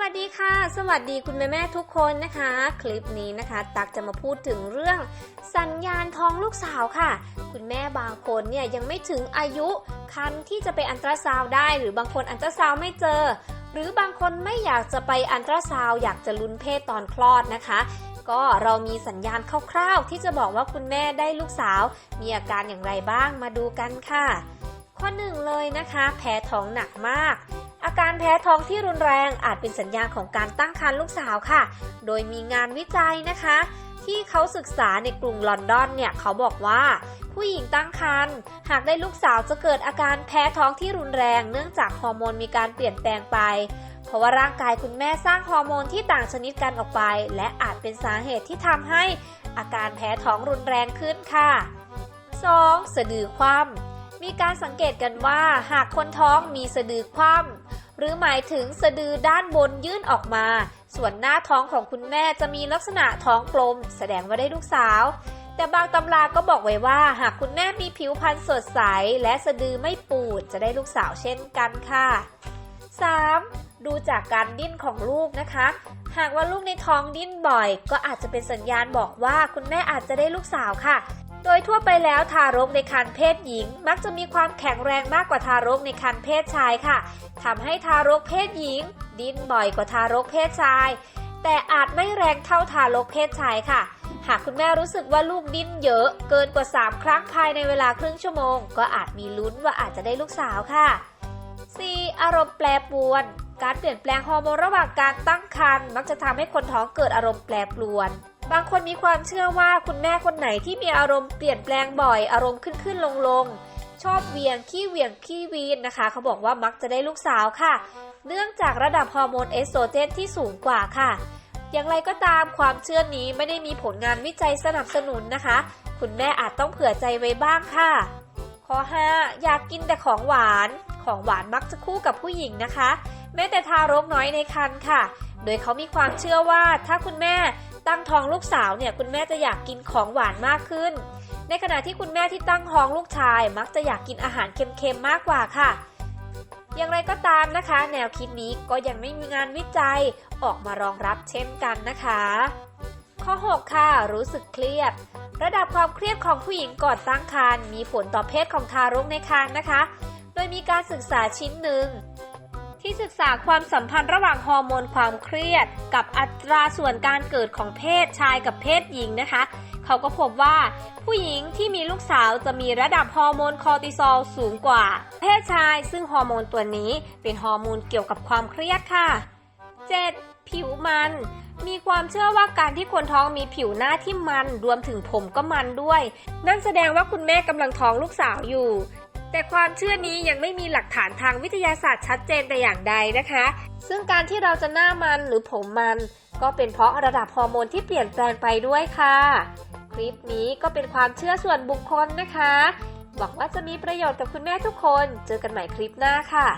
วัสดีค่ะ สวัสดีคุณแม่แม่ทุกคนนะคะ คลิปนี้นะคะ ตักจะมาพูดถึงเรื่องสัญญาณท้องลูกสาวค่ะ คุณแม่บางคนเนี่ยยังไม่ถึงอายุคันที่จะไปอันตราซาวได้ หรือบางคนอันตราซาวไม่เจอ หรือบางคนไม่อยากจะไปอันตราซาวอยากจะลุ้นเพศตอนคลอดนะคะ ก็เรามีสัญญาณคร่าวๆ ที่จะบอกว่าคุณแม่ได้ลูกสาว มีอาการอย่างไรบ้างมาดูกันค่ะ ข้อหนึ่งเลยนะคะ แพ้ท้องหนักมาก อาการแพ้ท้องที่รุนแรงอาจเป็นสัญญาณของการตั้งครรภ์ลูกสาวค่ะ โดยมีงานวิจัยนะคะ ที่เขาศึกษาในกรุงลอนดอนเนี่ยเขาบอกว่า ผู้หญิงตั้งครรภ์หากได้ลูกสาวจะเกิดอาการแพ้ท้องที่รุนแรง เนื่องจากฮอร์โมนมีการเปลี่ยนแปลงไป เพราะว่าร่างกายคุณแม่สร้างฮอร์โมนที่ต่างชนิดกันออกไป และอาจเป็นสาเหตุที่ทำให้อาการแพ้ท้องรุนแรงขึ้นค่ะ 2. สะดือคว่ำมีการสังเกตกันว่าหากคนท้องมีสะดือคว่ำ หรือหมายถึงสะดือด้านบนยื่นออกมา ส่วนหน้าท้องของคุณแม่จะมีลักษณะท้องกลม แสดงว่าได้ลูกสาว แต่บางตำราก็บอกไว้ว่า หากคุณแม่มีผิวพรรณสดใส และสะดือไม่ปูดจะได้ลูกสาวเช่นกันค่ะ 3. ดูจากการดิ้นของลูกนะคะ หากว่าลูกในท้องดิ้นบ่อย ก็อาจจะเป็นสัญญาณบอกว่าคุณแม่อาจจะได้ลูกสาวค่ะ โดยทั่วไปแล้วทารกในครรภ์เพศหญิง มักจะมีความแข็งแรงมากกว่าทารกในครรภ์เพศชายค่ะทำให้ทารกเพศหญิง ดิ้นบ่อยกว่าทารกเพศชาย แต่อาจไม่แรงเท่าทารกเพศชายค่ะ หากคุณแม่รู้สึกว่าลูกดิ้นเยอะ เกินกว่า 3 ครั้งภายในเวลาครึ่งชั่วโมง ก็อาจมีลุ้นว่าอาจจะได้ลูกสาวค่ะ 4. อารมณ์แปรปรวน การเปลี่ยนแปลงฮอร์โมนระหว่างการตั้งครรภ์มักจะทำให้คนท้องเกิดอารมณ์แปรปรวน บางคนมีความเชื่อว่าคุณแม่คนไหนที่มีอารมณ์เปลี่ยนแปลงบ่อยอารมณ์ขึ้นขึ้นลงลงชอบเวียงขี้เวียงขี้วีนนะคะ เขาบอกว่ามักจะได้ลูกสาวค่ะ เนื่องจากระดับฮอร์โมนเอสโตรเจนที่สูงกว่าค่ะ อย่างไรก็ตามความเชื่อนี้ไม่ได้มีผลงานวิจัยสนับสนุนนะคะ คุณแม่อาจต้องเผื่อใจไว้บ้างค่ะ ข้อ 5 อยากกินแต่ของหวาน ของหวานมักจะคู่กับผู้หญิงนะคะ แม้แต่ทารกน้อยในครรภ์ค่ะ โดยเขามีความเชื่อว่าถ้าคุณแม่ ตั้งท้องลูกสาวเนี่ยคุณแม่จะอยากกินของหวานมากขึ้น ในขณะที่คุณแม่ที่ตั้งท้องลูกชาย มักจะอยากกินอาหารเค็มๆมากกว่าค่ะ อย่างไรก็ตามนะคะ แนวคิดนี้ก็ยังไม่มีงานวิจัยออกมารองรับเช่นกันนะคะ ข้อ 6 ค่ะ รู้สึกเครียด ระดับความเครียดของผู้หญิงก่อนตั้งครรภ์มีผลต่อเพศของทารกในครรภ์นะคะ โดยมีการศึกษาชิ้นหนึ่ง ศึกษาความสัมพันธ์ระหว่างฮอร์โมนความเครียด กับอัตราส่วนการเกิดของเพศชายกับเพศหญิงนะคะ เขาก็พบว่า ผู้หญิงที่มีลูกสาวจะมีระดับฮอร์โมนคอร์ติซอลสูงกว่า เพศชายซึ่งฮอร์โมนตัวนี้เป็นฮอร์โมนเกี่ยวกับความเครียดค่ะ 7. ผิวมันมีความเชื่อว่าการที่คนท้องมีผิวหน้าที่มันรวมถึงผมก็มันด้วย นั่นแสดงว่าคุณแม่กำลังท้องลูกสาวอยู่ แต่ความเชื่อนี้ยังไม่มีหลักฐานทางวิทยาศาสตร์ชัดเจนแต่อย่างใดนะคะ ซึ่งการที่เราจะหน้ามันหรือผมมัน ก็เป็นเพราะระดับฮอร์โมนที่เปลี่ยนแปลงไปด้วยค่ะ คลิปนี้ก็เป็นความเชื่อส่วนบุคคลนะคะ หวังว่าจะมีประโยชน์กับคุณแม่ทุกคน เจอกันใหม่คลิปหน้าค่ะ